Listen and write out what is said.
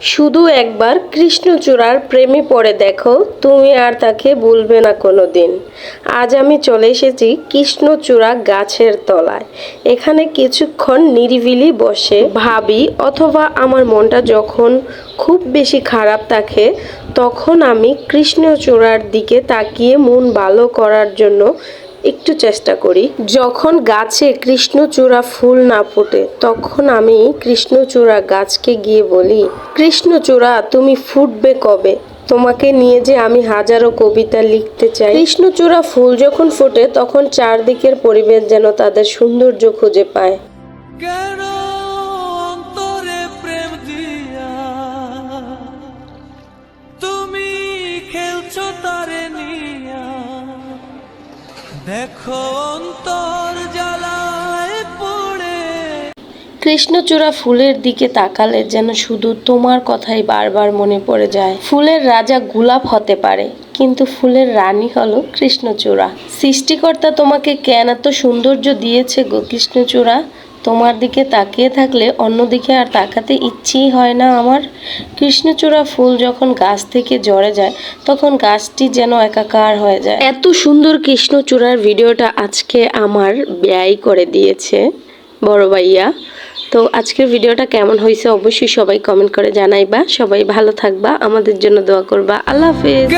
শুধু একবার কৃষ্ণচূড়ার প্রেমে পড়ে দেখো, তুমি আর তাকে ভুলবে না কোনো দিন আজ আমি চলে এসেছি কৃষ্ণচূড়া গাছের তলায়। এখানে কিছুক্ষণ নিরিবিলি বসে ভাবি, অথবা আমার মনটা যখন খুব বেশি খারাপ থাকে, তখন আমি কৃষ্ণচূড়ার দিকে তাকিয়ে মন ভালো করার জন্য একটু চেষ্টা করি। যখন গাছে কৃষ্ণচূড়া ফুল না ফোটে, তখন আমি কৃষ্ণচূড়া গাছকে গিয়ে বলি, কৃষ্ণচূড়া, তুমি ফুটবে কবে? তোমাকে নিয়ে যে আমি হাজারো কবিতা লিখতে চাই। কৃষ্ণচূড়া ফুল যখন ফোটে, তখন চারদিকের পরিবেশ যেন তাদের সৌন্দর্য খুঁজে পায়। কৃষ্ণচূড়া ফুলের দিকে তাকালে যেন শুধু তোমার কথাই বারবার মনে পড়ে যায়। ফুলের রাজা গোলাপ হতে পারে, কিন্তু ফুলের রানী হলো কৃষ্ণচূড়া। সৃষ্টিকর্তা তোমাকে কেন এত সৌন্দর্য দিয়েছে গো কৃষ্ণচূড়া? তোমার দিকে তাকিয়ে থাকলে অন্যদিকে আর তাকাতে ইচ্ছেই হয় না আমার। কৃষ্ণচূড়া ফুল যখন গাছ থেকে ঝরে যায় তখন গাছটি যেন একাকার হয়ে যায়। এত সুন্দর কৃষ্ণচূড়ার ভিডিওটা আজকে আমার ব্যয় করে দিয়েছে বড় ভাইয়া। তো আজকের ভিডিওটা কেমন হয়েছে অবশ্যই সবাই কমেন্ট করে জানাইবা। সবাই ভালো থাকবা আমাদের জন্য দোয়া করবা। আল্লাহ হাফেজ।